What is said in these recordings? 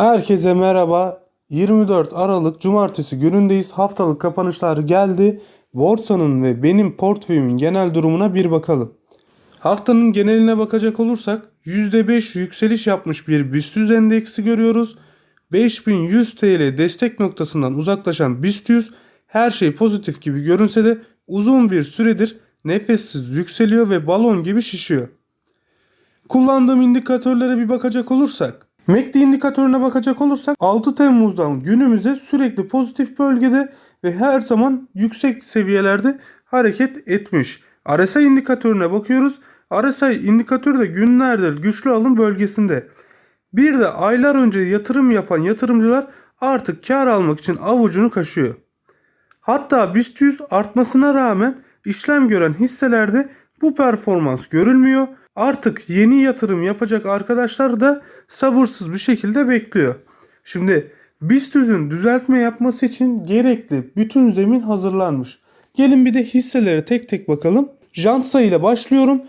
Herkese merhaba. 24 Aralık Cumartesi günündeyiz. Haftalık kapanışlar geldi. Borsanın ve benim portföyümün genel durumuna bir bakalım. Haftanın geneline bakacak olursak %5 yükseliş yapmış bir BIST 100 endeksi görüyoruz. 5100 TL destek noktasından uzaklaşan BIST 100 her şey pozitif gibi görünse de uzun bir süredir nefessiz yükseliyor ve balon gibi şişiyor. Kullandığım indikatörlere bir bakacak olursak MACD indikatörüne bakacak olursak 6 Temmuz'dan günümüze sürekli pozitif bölgede ve her zaman yüksek seviyelerde hareket etmiş. RSI indikatörüne bakıyoruz. RSI indikatörü de günlerdir güçlü alım bölgesinde. Bir de aylar önce yatırım yapan yatırımcılar artık kar almak için avucunu kaşıyor. Hatta BIST 100 artmasına rağmen işlem gören hisselerde bu performans görülmüyor. Artık yeni yatırım yapacak arkadaşlar da sabırsız bir şekilde bekliyor. Şimdi BIST 100'ün düzeltme yapması için gerekli bütün zemin hazırlanmış. Gelin bir de hisselere tek tek bakalım. Jansa ile başlıyorum.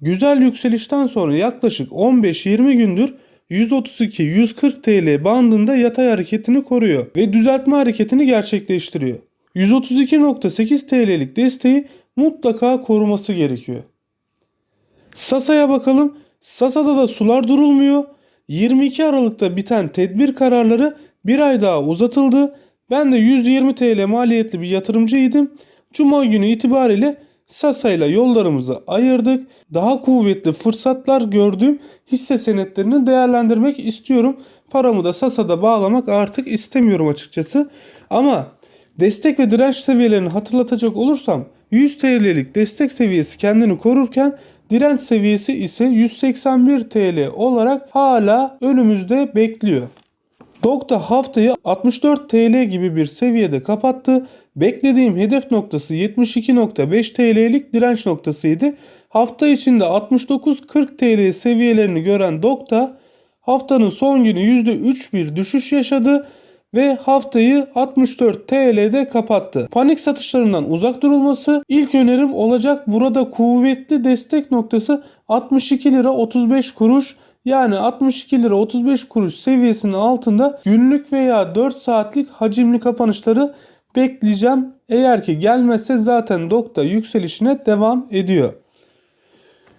Güzel yükselişten sonra yaklaşık 15-20 gündür 132-140 TL bandında yatay hareketini koruyor ve düzeltme hareketini gerçekleştiriyor. 132.8 TL'lik desteği mutlaka koruması gerekiyor. Sasa'ya bakalım. Sasa'da da sular durulmuyor. 22 Aralık'ta biten tedbir kararları bir ay daha uzatıldı. Ben de 120 TL maliyetli bir yatırımcıydım. Cuma günü itibariyle Sasa ile yollarımızı ayırdık. Daha kuvvetli fırsatlar gördüğüm hisse senetlerini değerlendirmek istiyorum. Paramı da Sasa'da bağlamak artık istemiyorum açıkçası. Ama destek ve direnç seviyelerini hatırlatacak olursam 100 TL'lik destek seviyesi kendini korurken direnç seviyesi ise 181 TL olarak hala önümüzde bekliyor. Dokta haftayı 64 TL gibi bir seviyede kapattı. Beklediğim hedef noktası 72.5 TL'lik direnç noktasıydı. Hafta içinde 69-40 TL seviyelerini gören Dokta haftanın son günü %3 bir düşüş yaşadı ve haftayı 64 TL'de kapattı. Panik satışlarından uzak durulması ilk önerim olacak. Burada kuvvetli destek noktası 62 lira 35 kuruş. Yani 62 lira 35 kuruş seviyesinin altında günlük veya 4 saatlik hacimli kapanışları bekleyeceğim. Eğer ki gelmezse zaten Dokta yükselişine devam ediyor.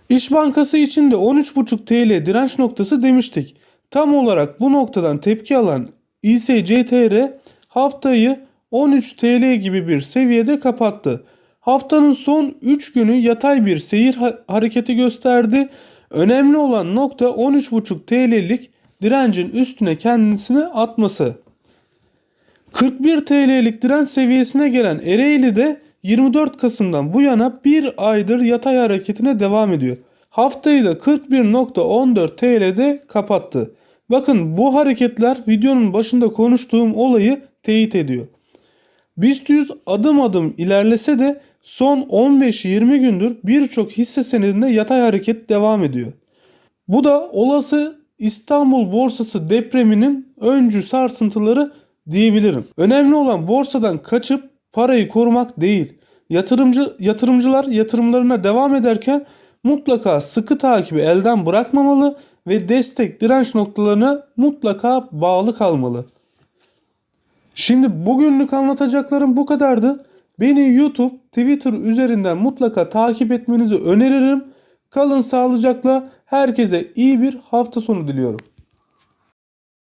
İş Bankası için de 13,5 TL direnç noktası demiştik. Tam olarak bu noktadan tepki alan İSCTR haftayı 13 TL gibi bir seviyede kapattı. Haftanın son 3 günü yatay bir seyir ha- hareketi gösterdi. Önemli olan nokta 13,5 TL'lik direncin üstüne kendisini atması. 41 TL'lik direnç seviyesine gelen Ereğli de 24 Kasım'dan bu yana bir aydır yatay hareketine devam ediyor. Haftayı da 41.14 TL'de kapattı. Bakın bu hareketler videonun başında konuştuğum olayı teyit ediyor. BIST 100 adım adım ilerlese de son 15-20 gündür birçok hisse senedinde yatay hareket devam ediyor. Bu da olası İstanbul borsası depreminin öncü sarsıntıları diyebilirim. Önemli olan borsadan kaçıp parayı korumak değil. Yatırımcı yatırımcılar yatırımlarına devam ederken mutlaka sıkı takibi elden bırakmamalı ve destek direnç noktalarına mutlaka bağlı kalmalı. Şimdi bugünlük anlatacaklarım bu kadardı. Beni YouTube, Twitter üzerinden mutlaka takip etmenizi öneririm. Kalın sağlıcakla. Herkese iyi bir hafta sonu diliyorum.